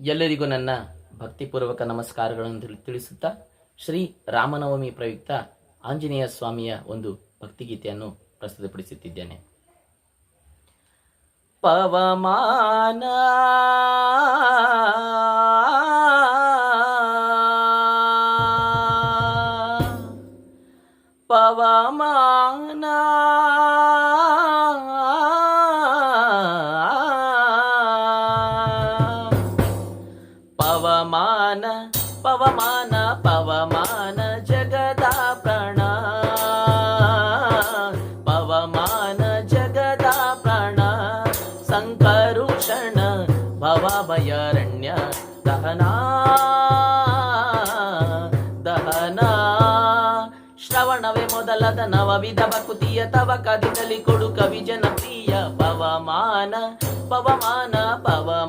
ಎಲ್ಲರಿಗೂ ನನ್ನ ಭಕ್ತಿಪೂರ್ವಕ ನಮಸ್ಕಾರಗಳನ್ನು ತಿಳಿ- ತಿಳಿಸುತ್ತಾ, ಶ್ರೀ ರಾಮನವಮಿ ಪ್ರಯುಕ್ತ ಆಂಜನೇಯ ಸ್ವಾಮಿಯ ಒಂದು ಭಕ್ತಿಗೀತೆಯನ್ನು ಪ್ರಸ್ತುತಪಡಿಸುತ್ತಿದ್ದೇನೆ. ಪವಮಾನ ಪವಮಾನ ಪವಮಾನ ಪವಮಾನ ಪವಮಾನ ಜಗದ ಪ್ರಾಣ. ಪವಮಾನ ಜಗದ ಪ್ರಾಣ. ಸಂಕರುಷಣ ಭವ ಭಯಾರಣ್ಯ ದಹನ. ದಹನ. ಶ್ರವಣವೇ ಮೊದಲದ ನವವಿಧ ಭಕುತಿಯ ತವ ಕದಿನಲ್ಲಿ ಕೊಡು ಕವಿ ಜನಪ್ರಿಯ ಪವಮಾನ ಪವಮಾನ ಪವಮಾನ.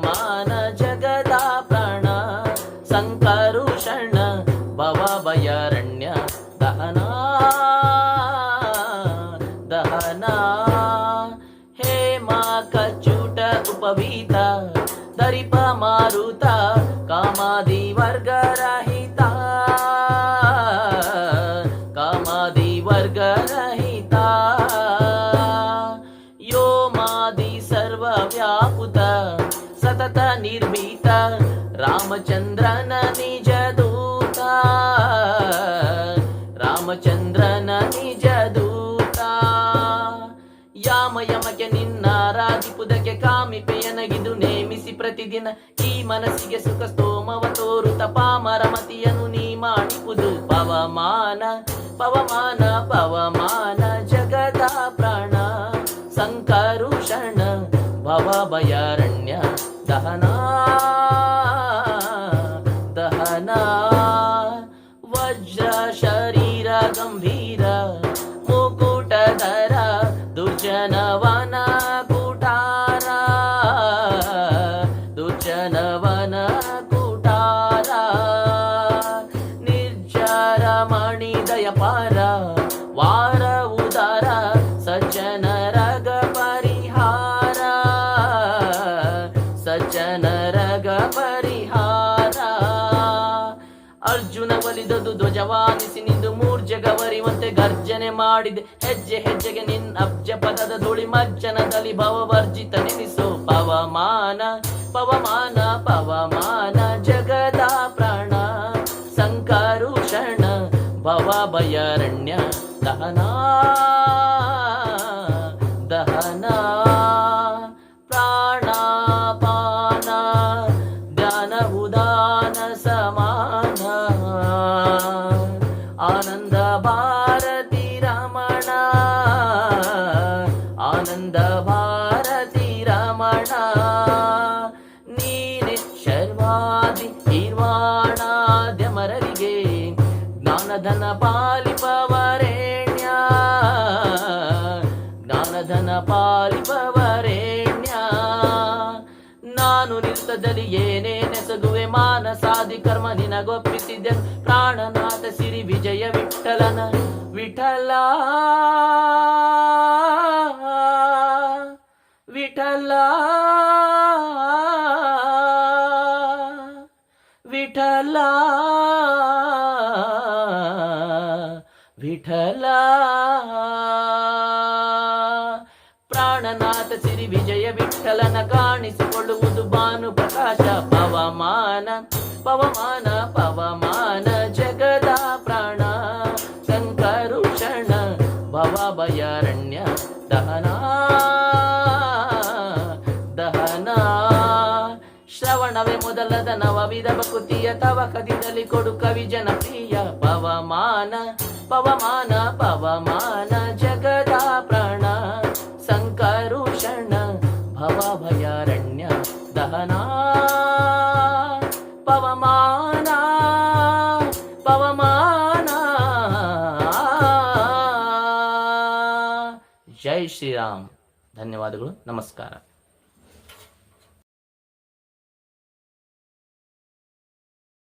పవిత దరిప మారుత కామాది వర్గరహిత. కామాది వర్గరహిత. యో మాది సర్వ వ్యాపుత సతత నిర్మిత రామచంద్రన నిజదూత. రామచంద్ర ನಿನ್ನಾರಾಧಿಪುದಕ್ಕೆ ಕಾಮಿಪೆಯನಗಿದು ನೇಮಿಸಿ ಪ್ರತಿದಿನ ಈ ಮನಸ್ಸಿಗೆ ಸುಖ ಸ್ತೋಮವ ತೋರು ತಪಾಮರಮತಿಯನು ನೀ ಮಾಡಿಪುದು ಪವಮಾನ ಪವಮಾನ ಪವಮಾನ, ಜಗದ ಪ್ರಾಣ ಸಂಕರುಷಣ ಭವ ಭಯಾರಣ್ಯ ದಹನ ದಹನ, ವಜ್ರ ಶರೀರ ಗಂಭೀರ, ಮುಕುಟಧರ ದುರ್ಜನವನ ಮಣಿದಯ ವಾರ ಉದಾರ ಸಜ್ಜನರಗ ಪರಿಹಾರ. ಸಜ್ಜನರಗ ಪರಿಹಾರ. ಅರ್ಜುನ ಒಲಿದದು ಧ್ವಜವಾನಿಸಿ ನಿಂದು ಮೂರ್ಜಗವರಿವಂತೆ ಗರ್ಜನೆ ಮಾಡಿದೆ. ಹೆಜ್ಜೆ ಹೆಜ್ಜೆಗೆ ನಿನ್ ಅಬ್ಜ ಪದದ ಧೂಳಿ ಮಜ್ಜನದಲ್ಲಿ ಭವವರ್ಜಿತ ಸಂಕರುಷಣ ಭವ ಭಯಾರಣ್ಯ ದಹನ ದಹನ ಪ್ರಾಣಾಪಾನ ಜ್ಞಾನ ಉದಾನ ಸಮಾನ ಆನಂದ ಭಾರತಿ ರಮಣ ಆನಂದ ಭಾರತಿ ರಮಣ ನೀನೆ ಶರ್ವಾದಿ ಜ್ಞಾನಧನ ಪಾಲಿಪವರೆಣ್ಯ. ಜ್ಞಾನಧನ ಪಾಲಿಪವರೆಣ್ಯ. ನಾನು ನಿಲ್ತದಲ್ಲಿ ಏನೇನೆಸಗುವೆ ಮಾನಸಾದಿ ಕರ್ಮ ನಿನಗೊಪ್ಪಿಸಿದೆ ಪ್ರಾಣನಾಥ ಸಿರಿ ವಿಜಯ ವಿಠಲನ. ವಿಠಲ. ವಿಠಲ. ವಿಠಲ. ವಿಠಲ. ಪ್ರಾಣನಾಥ ಸಿರಿ ವಿಜಯ ವಿಠಲನ ಕಾಣಿಸಿಕೊಳ್ಳುವುದು ಭಾನು ಪ್ರಕಾಶ ಪವಮಾನ ಪವಮಾನ ಪವಮಾನ ಜಗದ ಪ್ರಾಣ. ಸಂಕರುಷಣ ಭವ ಭಯಾರಣ್ಯ ದಹನ. ದಹನ. ಶ್ರವಣವೇ ಮೊದಲದ ನವವಿಧ ಭಕುತಿಯ ತವ ಕದಿನಲ್ಲಿ ಕೊಡು ಕವಿ ಜನಪ್ರಿಯ ಪವಮಾನ. ಪವಮಾನ ಪವಮಾನ ಜಗದ ಪ್ರಾಣ ಸಂಕರುಷಣ ಭವ ಭಯಾರಣ್ಯ ದಹನ ಪವಮಾನ ಪವಮಾನ ಜೈ ಶ್ರೀರಾಮ್ ಧನ್ಯವಾದಗಳು ನಮಸ್ಕಾರ